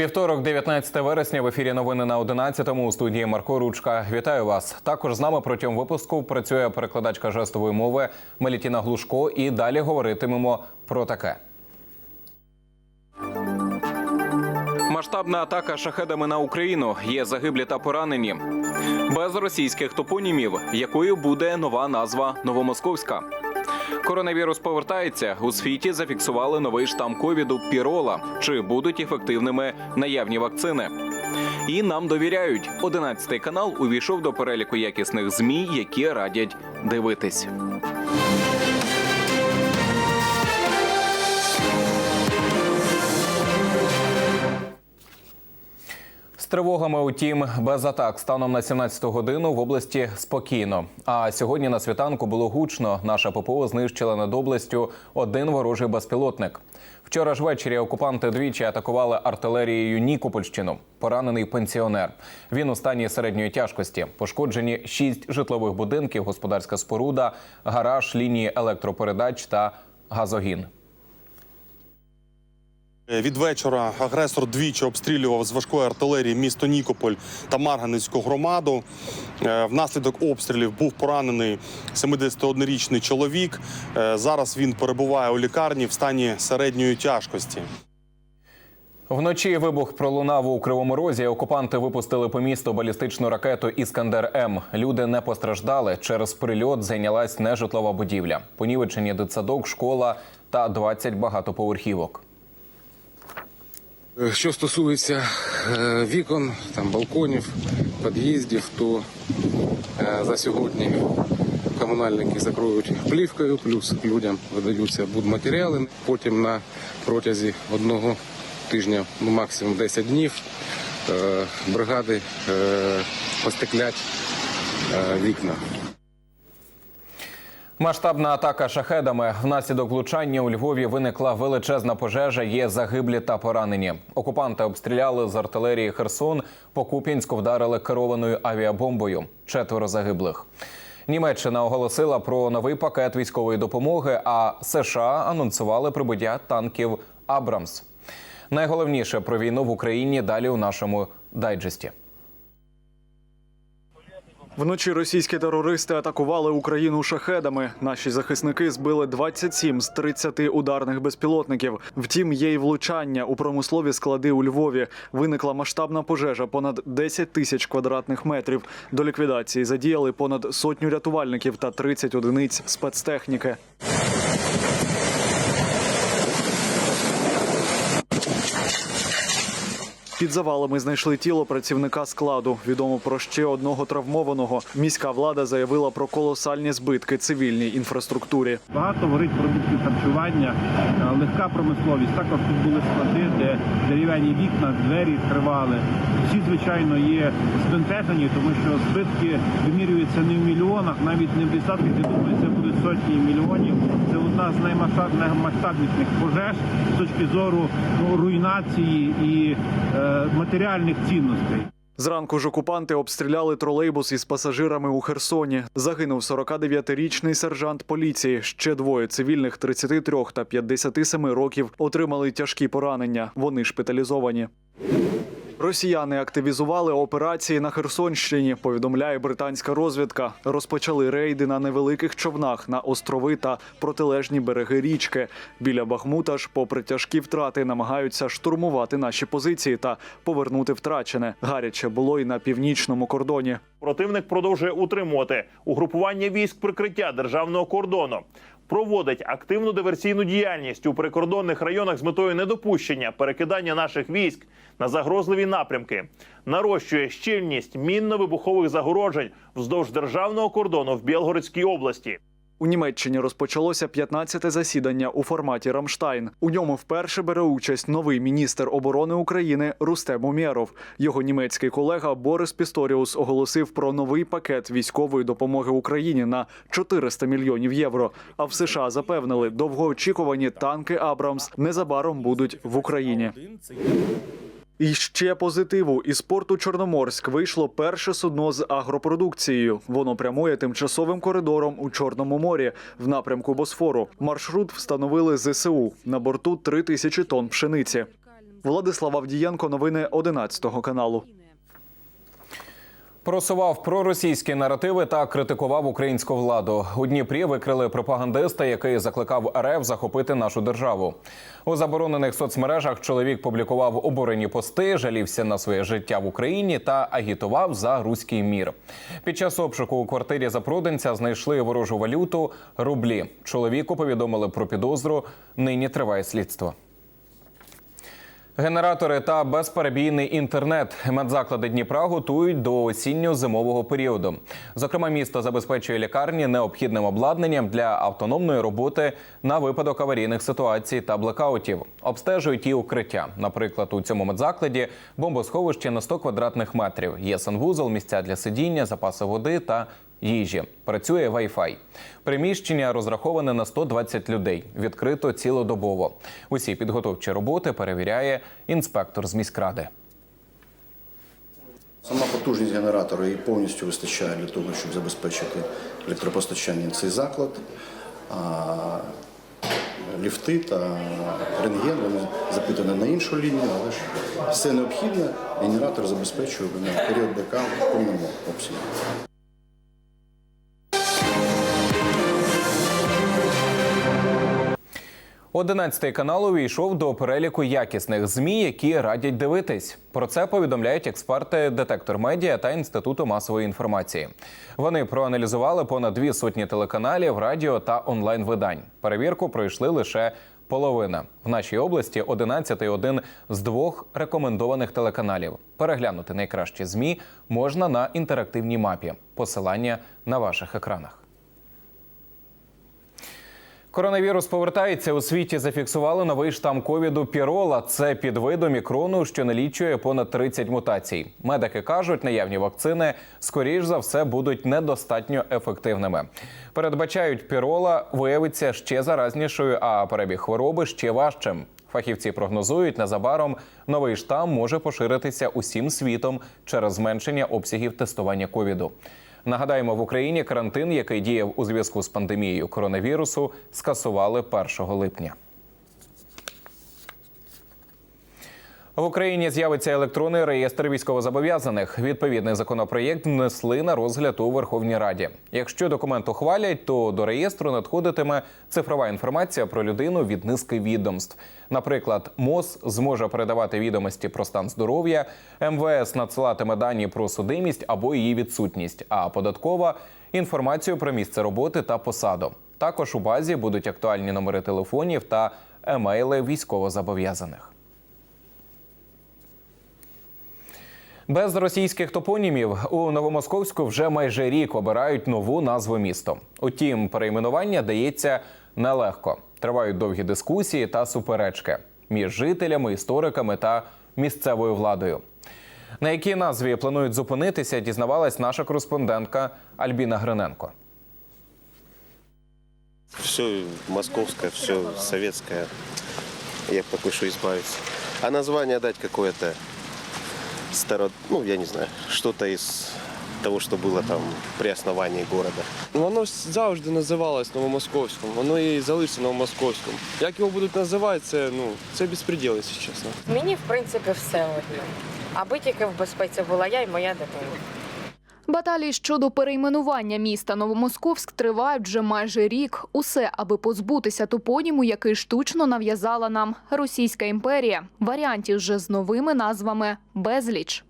Вівторок, 19 вересня, в ефірі новини на 11-му у студії Марко Ручка. Вітаю вас. Також з нами протягом випуску працює перекладачка жестової мови Мелітіна Глушко. І далі говоритимемо про таке. Масштабна атака шахедами на Україну. Є загиблі та поранені. Без російських топонімів, якою буде нова назва Новомосковська. Коронавірус повертається. У світі зафіксували новий штам ковіду пірола. Чи будуть ефективними наявні вакцини? І нам довіряють. 11 канал увійшов до переліку якісних змі, які радять дивитись. Тривогами, утім, без атак станом на 17 годину в області спокійно. А сьогодні на світанку було гучно. Наша ППО знищила над областю один ворожий безпілотник. Вчора ж ввечері окупанти двічі атакували артилерією Нікопольщину. Поранений пенсіонер. Він у стані середньої тяжкості. Пошкоджені шість житлових будинків, господарська споруда, гараж, лінії електропередач та газогін. Від вечора агресор двічі обстрілював з важкої артилерії місто Нікополь та Марганецьку громаду. Е, Внаслідок обстрілів був поранений 71-річний чоловік. Е, Зараз він перебуває у лікарні в стані середньої тяжкості. Вночі вибух пролунав у Кривому Розі. Окупанти випустили по місту балістичну ракету Іскандер М. Люди не постраждали. Через прильот зайнялась нежитлова будівля. Понівечені дитсадок, школа та 20 багатоповерхівок. Е, Що стосується е, вікон, там балконів, під'їздів, то е, за сьогодні комунальники закроють плівкою, плюс людям видаються будматеріали. Потім на протязі одного тижня, ну максимум 10 днів, бригади постеклять вікна. Масштабна атака шахедами. Внаслідок влучання у Львові виникла величезна пожежа. Є загиблі та поранені. Окупанти обстріляли з артилерії Херсон. По Куп'янську вдарили керованою авіабомбою. Четверо загиблих. Німеччина оголосила про новий пакет військової допомоги. А США анонсували прибуття танків Абрамс. Найголовніше про війну в Україні далі у нашому дайджесті. Вночі російські терористи атакували Україну шахедами. Наші захисники збили 27 з 30 ударних безпілотників. Втім, є й влучання у промислові склади у Львові. Виникла масштабна пожежа понад 10 тисяч квадратних метрів. До ліквідації задіяли понад сотню рятувальників та 30 одиниць спецтехніки. Під завалами знайшли тіло працівника складу. Відомо про ще одного травмованого. Міська влада заявила про колосальні збитки цивільній інфраструктурі. Багато горить продуктів харчування, е, легка промисловість. Також тут були склади, де дерев'яні вікна, двері відкривали. Всі, звичайно, є збентежені, тому що збитки вимірюються не в мільйонах, навіть не в десятках, я думаю, це будуть сотні мільйонів. Це одна з наймасштаб- наймасштабніших пожеж з точки зору ну, руйнації і е, матеріальних цінностей. Зранку ж окупанти обстріляли тролейбус із пасажирами у Херсоні. Загинув 49-річний сержант поліції. Ще двоє цивільних 33 та 57 років отримали тяжкі поранення. Вони шпиталізовані. Росіяни активізували операції на Херсонщині. Повідомляє британська розвідка. Розпочали рейди на невеликих човнах на острови та протилежні береги річки. Біля Бахмута ж, попри тяжкі втрати, намагаються штурмувати наші позиції та повернути втрачене. Гаряче було і на північному кордоні. Противник продовжує утримувати угрупування військ прикриття державного кордону. Проводить активну диверсійну діяльність у прикордонних районах з метою недопущення перекидання наших військ на загрозливі напрямки, нарощує щільність мінно-вибухових загороджень вздовж державного кордону в Білгородській області. У Німеччині розпочалося 15-те засідання у форматі Рамштайн. У ньому вперше бере участь новий міністр оборони України Рустем Умєров. Його німецький колега Борис Пісторіус оголосив про новий пакет військової допомоги Україні на 400 мільйонів євро. А в США запевнили, довгоочікувані танки Абрамс незабаром будуть в Україні. І ще позитиву із порту Чорноморськ вийшло перше судно з агропродукцією. Воно прямує тимчасовим коридором у Чорному морі в напрямку Босфору. Маршрут встановили ЗСУ. На борту три тисячі тонн пшениці. Владислав Авдієнко, новини 11 каналу. Просував проросійські наративи та критикував українську владу. У Дніпрі викрили пропагандиста, який закликав РФ захопити нашу державу. У заборонених соцмережах чоловік публікував обурені пости, жалівся на своє життя в Україні та агітував за руський мір. Під час обшуку у квартирі запроданця знайшли ворожу валюту рублі. Чоловіку повідомили про підозру. Нині триває слідство. Генератори та безперебійний інтернет медзаклади Дніпра готують до осінньо-зимового періоду. Зокрема, місто забезпечує лікарні необхідним обладнанням для автономної роботи на випадок аварійних ситуацій та блекаутів. Обстежують і укриття. Наприклад, у цьому медзакладі бомбосховище на 100 квадратних метрів. Є санвузол, місця для сидіння, запаси води та їжі. Працює Wi-Fi. Приміщення розраховане на 120 людей. Відкрито цілодобово. Усі підготовчі роботи перевіряє інспектор з міськради. Сама потужність генератора її повністю вистачає для того, щоб забезпечити електропостачання цей заклад. Ліфти та рентген вони запитані на іншу лінію, але ж все необхідне генератор забезпечує на період БК в повному обсязі. 11 канал увійшов до переліку якісних змі, які радять дивитись. Про це повідомляють експерти Детектор Медіа та Інституту масової інформації. Вони проаналізували понад дві сотні телеканалів, радіо та онлайн видань. Перевірку пройшли лише половина. В нашій області 11 один з двох рекомендованих телеканалів. Переглянути найкращі змі можна на інтерактивній мапі. Посилання на ваших екранах. Коронавірус повертається у світі. Зафіксували новий штам ковіду пірола. Це підвид омікрону, що налічує понад 30 мутацій. Медики кажуть, наявні вакцини скоріш за все будуть недостатньо ефективними. Передбачають, пірола виявиться ще заразнішою, а перебіг хвороби ще важчим. Фахівці прогнозують, незабаром новий штам може поширитися усім світом через зменшення обсягів тестування ковіду. Нагадаємо, в Україні карантин, який діяв у зв'язку з пандемією коронавірусу, скасували 1 липня. В Україні з'явиться електронний реєстр військовозобов'язаних. Відповідний законопроєкт внесли на розгляд у Верховній Раді. Якщо документ ухвалять, то до реєстру надходитиме цифрова інформація про людину від низки відомств. Наприклад, МОЗ зможе передавати відомості про стан здоров'я, МВС надсилатиме дані про судимість або її відсутність, а податкова інформацію про місце роботи та посаду. Також у базі будуть актуальні номери телефонів та емейли військовозобов'язаних. Без російських топонімів у Новомосковську вже майже рік обирають нову назву місто. Утім, перейменування дається нелегко. Тривають довгі дискусії та суперечки між жителями, істориками та місцевою владою. На якій назві планують зупинитися, дізнавалась наша кореспондентка Альбіна Гриненко. Все московское, все советское. Я пока что избавиться. А название дать какое-то старо... Ну, я не знаю, что-то из того, что было там при основании города. Ну, Воно завжди називалось Новомосковським, воно і залишиться Новомосковським. Як його будуть називати, це, ну, це безпреділ, якщо чесно. Мені, в принципі, все одно. Аби тільки в безпеці була я і моя дитина. Баталії щодо перейменування міста Новомосковськ тривають вже майже рік. Усе, аби позбутися топоніму, який штучно нав'язала нам Російська імперія. Варіантів же з новими назвами безліч.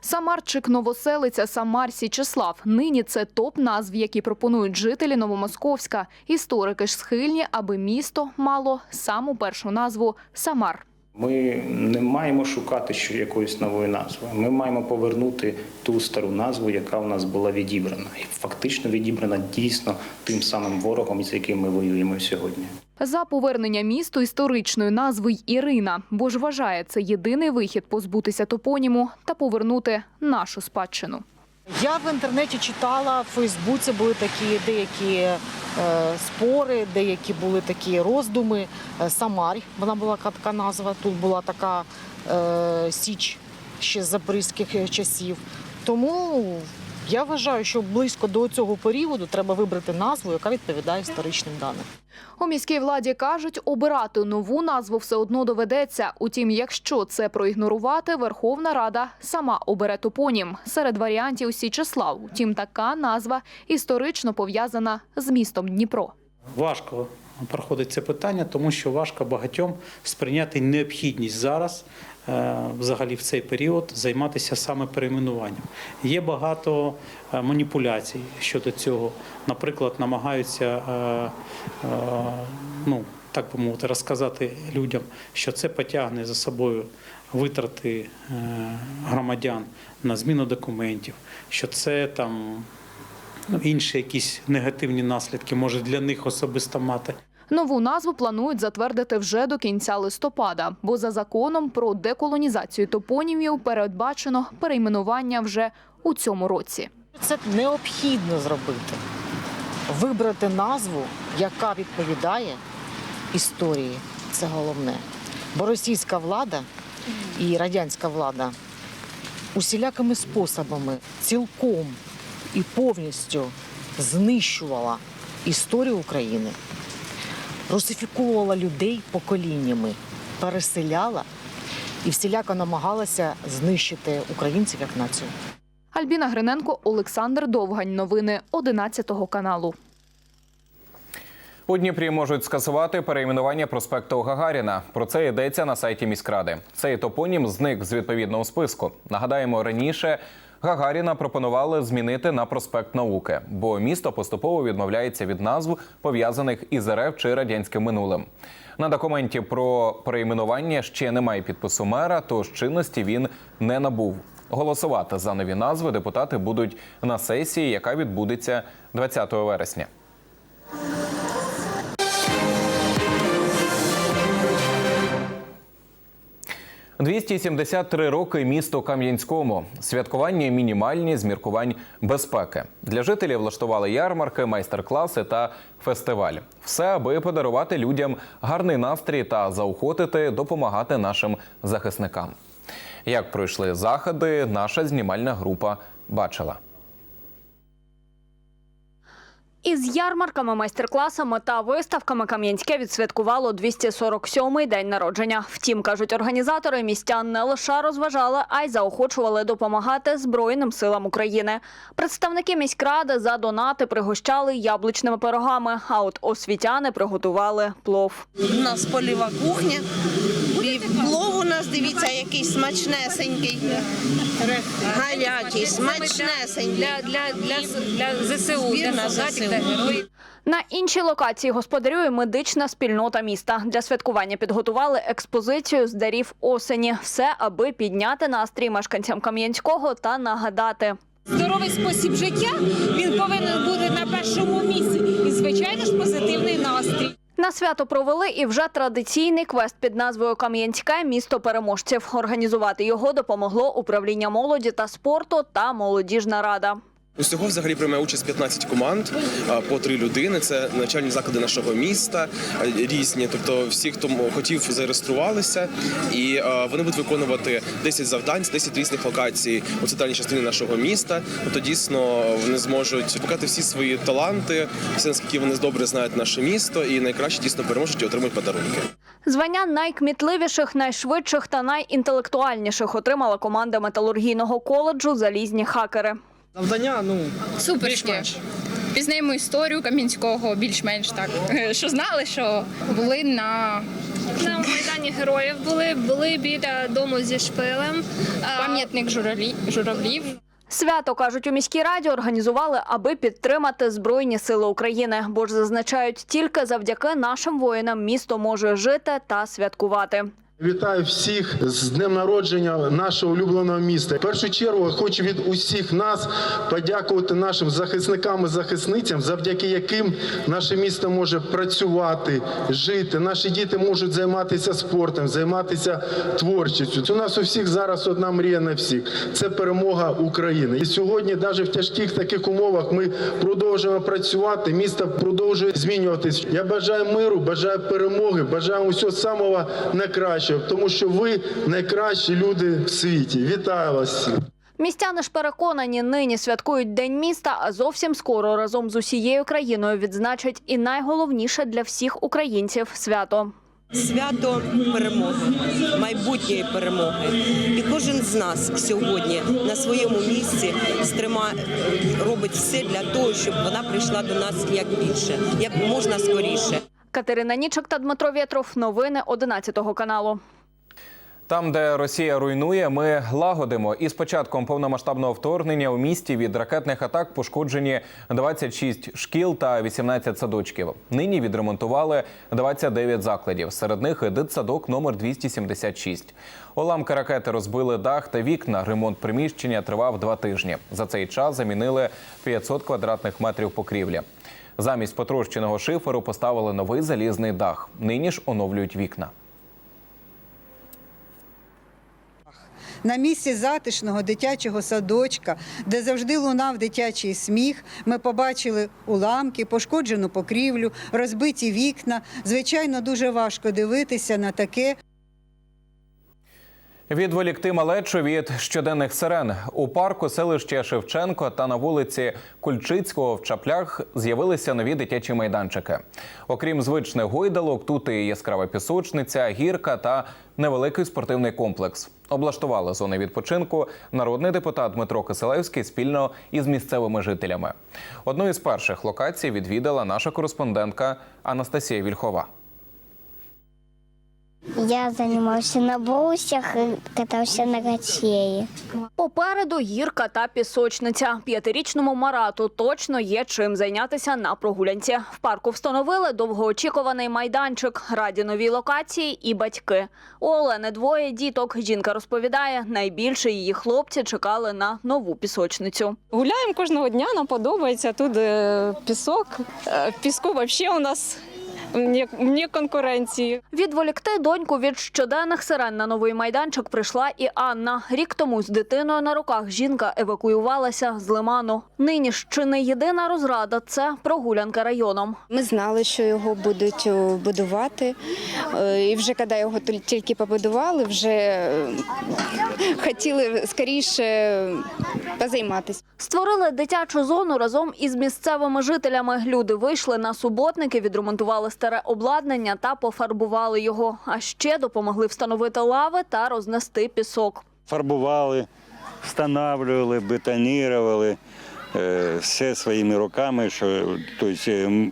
Самарчик, Новоселиця, Самар, Січеслав. Нині це топ назв, які пропонують жителі Новомосковська. Історики ж схильні, аби місто мало саму першу назву Самар. Ми не маємо шукати ще якоїсь нової назви. Ми маємо повернути ту стару назву, яка в нас була відібрана, і фактично відібрана дійсно тим самим ворогом, з яким ми воюємо сьогодні. За повернення місту історичної назви й Ірина, бо ж вважає це єдиний вихід позбутися топоніму та повернути нашу спадщину. Я в інтернеті читала, в Фейсбуці були такі деякі е, спори, деякі були такі роздуми. Е, Самарь, вона була така назва. Тут була така е, січ ще з запорізьких часів. Тому Я вважаю, що близько до цього періоду треба вибрати назву, яка відповідає історичним даним. У міській владі кажуть, обирати нову назву все одно доведеться. Утім, якщо це проігнорувати, Верховна Рада сама обере топонім. Серед варіантів Січеслав. Утім, така назва історично пов'язана з містом Дніпро. Важко проходить це питання, тому що важко багатьом сприйняти необхідність зараз, взагалі в цей період, займатися саме перейменуванням. Є багато е, маніпуляцій щодо цього. Наприклад, намагаються, е, е, ну так би мовити, розказати людям, що це потягне за собою витрати е, громадян на зміну документів, що це там ну, інші якісь негативні наслідки може для них особисто мати. Нову назву планують затвердити вже до кінця листопада, бо за законом про деколонізацію топонімів передбачено перейменування вже у цьому році. Це необхідно зробити. Вибрати назву, яка відповідає історії. Це головне. Бо російська влада і радянська влада усілякими способами цілком і повністю знищувала історію України, русифіковувала людей поколіннями, переселяла і всіляко намагалася знищити українців як націю. Альбіна Гриненко, Олександр Довгань. Новини 11 каналу. У Дніпрі можуть скасувати перейменування проспекту Гагаріна. Про це йдеться на сайті міськради. Цей топонім зник з відповідного списку. Нагадаємо, раніше Гагаріна пропонували змінити на проспект науки, бо місто поступово відмовляється від назв, пов'язаних із РФ чи радянським минулим. На документі про перейменування ще немає підпису мера, тож чинності він не набув. Голосувати за нові назви депутати будуть на сесії, яка відбудеться 20 вересня. – 273 роки місту Кам'янському. Святкування мінімальні з міркувань безпеки. Для жителів влаштували ярмарки, майстер-класи та фестиваль. Все, аби подарувати людям гарний настрій та заохотити допомагати нашим захисникам. Як пройшли заходи, наша знімальна група бачила. Із ярмарками, майстер-класами та виставками Кам'янське відсвяткувало 247-й день народження. Втім, кажуть організатори, містян не лише розважали, а й заохочували допомагати Збройним силам України. Представники міськради за донати пригощали яблучними пирогами, а от освітяни приготували плов. У нас польова кухня. І плов у нас, дивіться, який смачнесенький. Гарячий, смачнесенький. Для, для, для, для ЗСУ, Збір на ЗСУ. На іншій локації господарює медична спільнота міста. Для святкування підготували експозицію з дарів осені. Все, аби підняти настрій мешканцям Кам'янського та нагадати. Здоровий спосіб життя він повинен бути на першому місці. Свято провели і вже традиційний квест під назвою Кам'янське місто переможців. Організувати його допомогло управління молоді та спорту та молодіжна рада. Усього взагалі приймає участь 15 команд по три людини. Це навчальні заклади нашого міста різні. Тобто, всі, хто хотів, зареєструвалися, і вони будуть виконувати 10 завдань з 10 різних локацій у центральній частині нашого міста. Тобто, дійсно, вони зможуть показати всі свої таланти, все наскільки вони добре знають наше місто, і найкраще дійсно переможуть і отримують подарунки. Звання найкмітливіших, найшвидших та найінтелектуальніших отримала команда металургійного коледжу Залізні хакери. Завдання, ну, Суперські. Пізнаємо історію Кам'янського більш-менш так. Що знали, що були на На Майдані Героїв були, були біля дому зі шпилем. пам'ятник журавлі, журавлів. Свято кажуть у міській раді організували, аби підтримати збройні сили України, бо ж зазначають, тільки завдяки нашим воїнам місто може жити та святкувати. Вітаю всіх з днем народження нашого улюбленого міста. В першу чергу хочу від усіх нас подякувати нашим захисникам і захисницям, завдяки яким наше місто може працювати, жити. Наші діти можуть займатися спортом, займатися творчістю. У нас у всіх зараз одна мрія на всіх це перемога України. І сьогодні, навіть в тяжких таких умовах, ми продовжуємо працювати. Місто продовжує змінюватись. Я бажаю миру, бажаю перемоги, бажаю усього самого найкращого, тому що ви найкращі люди в світі. Вітаю вас всіх! Містяни ж переконані, нині святкують День міста, а зовсім скоро разом з усією країною відзначать і найголовніше для всіх українців свято. Свято перемоги, майбутньої перемоги. І кожен з нас сьогодні на своєму місці стрима робить все для того, щоб вона прийшла до нас як більше, як можна скоріше. Катерина Нічок та Дмитро Вєтров. Новини 11 каналу. Там, де Росія руйнує, ми лагодимо. І з початком повномасштабного вторгнення у місті від ракетних атак пошкоджені 26 шкіл та 18 садочків. Нині відремонтували 29 закладів. Серед них дитсадок номер 276. Уламки ракети розбили дах та вікна. Ремонт приміщення тривав два тижні. За цей час замінили 500 квадратних метрів покрівлі. Замість потрощеного шиферу поставили новий залізний дах. Нині ж оновлюють вікна. На місці затишного дитячого садочка, де завжди лунав дитячий сміх, ми побачили уламки, пошкоджену покрівлю, розбиті вікна. Звичайно, дуже важко дивитися на таке. Відволікти малечу від щоденних сирен у парку селища Шевченко та на вулиці Кульчицького в Чаплях з'явилися нові дитячі майданчики. Окрім звичних гойдалок, тут і яскрава пісочниця, гірка та невеликий спортивний комплекс. Облаштували зони відпочинку народний депутат Дмитро Киселевський спільно із місцевими жителями. Одну із перших локацій відвідала наша кореспондентка Анастасія Вільхова. Я займався на брусьях катався на качелі. Попереду гірка та пісочниця. П'ятирічному Марату точно є чим зайнятися на прогулянці. В парку встановили довгоочікуваний майданчик, раді новій локації і батьки. У Олени двоє діток. Жінка розповідає, найбільше її хлопці чекали на нову пісочницю. Гуляємо кожного дня, нам подобається. Тут е, пісок. Е, піску взагалі у нас ні, конкуренції. Відволікти доньку від щоденних сирен на новий майданчик прийшла і Анна. Рік тому з дитиною на руках жінка евакуювалася з лиману. Нині ж чи не єдина розрада це прогулянка районом. Ми знали, що його будуть будувати. Е, І вже коли його тільки- тільки побудували, вже е, хотіли скоріше позайматися. Створили дитячу зону разом із місцевими жителями. Люди вийшли на суботники, відремонтували старе обладнання та пофарбували його. А ще допомогли встановити лави та рознести пісок. фарбували, встановлювали, бетонували е, все своїми руками, що тобто,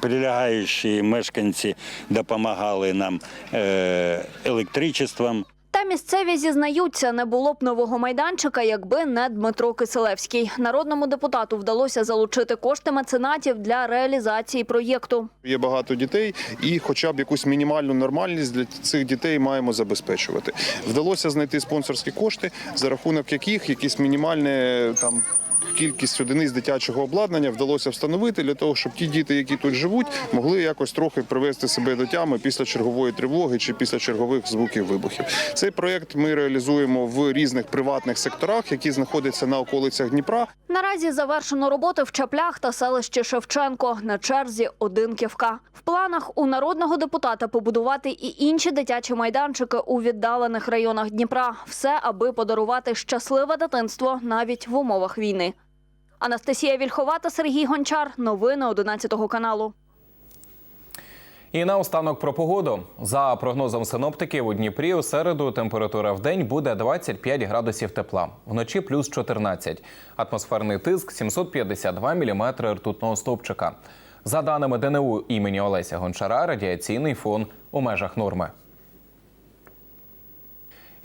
прилягаючі мешканці допомагали нам е, електричеством. Та місцеві зізнаються, не було б нового майданчика, якби не Дмитро Киселевський. Народному депутату вдалося залучити кошти меценатів для реалізації проєкту. Є багато дітей, і хоча б якусь мінімальну нормальність для цих дітей маємо забезпечувати. Вдалося знайти спонсорські кошти, за рахунок яких якісь мінімальні там. Кількість одиниць дитячого обладнання вдалося встановити для того, щоб ті діти, які тут живуть, могли якось трохи привести себе до тями після чергової тривоги чи після чергових звуків вибухів. Цей проєкт ми реалізуємо в різних приватних секторах, які знаходяться на околицях Дніпра. Наразі завершено роботи в Чаплях та селищі Шевченко. На черзі один ківка. В планах у народного депутата побудувати і інші дитячі майданчики у віддалених районах Дніпра. Все, аби подарувати щасливе дитинство навіть в умовах війни. Анастасія Вільхова та Сергій Гончар. Новини 11 каналу. І наостанок про погоду. За прогнозом синоптиків у Дніпрі у середу температура в день буде 25 градусів тепла, вночі плюс 14. Атмосферний тиск 752 міліметри ртутного стовпчика. За даними ДНУ імені Олеся Гончара, радіаційний фон у межах норми.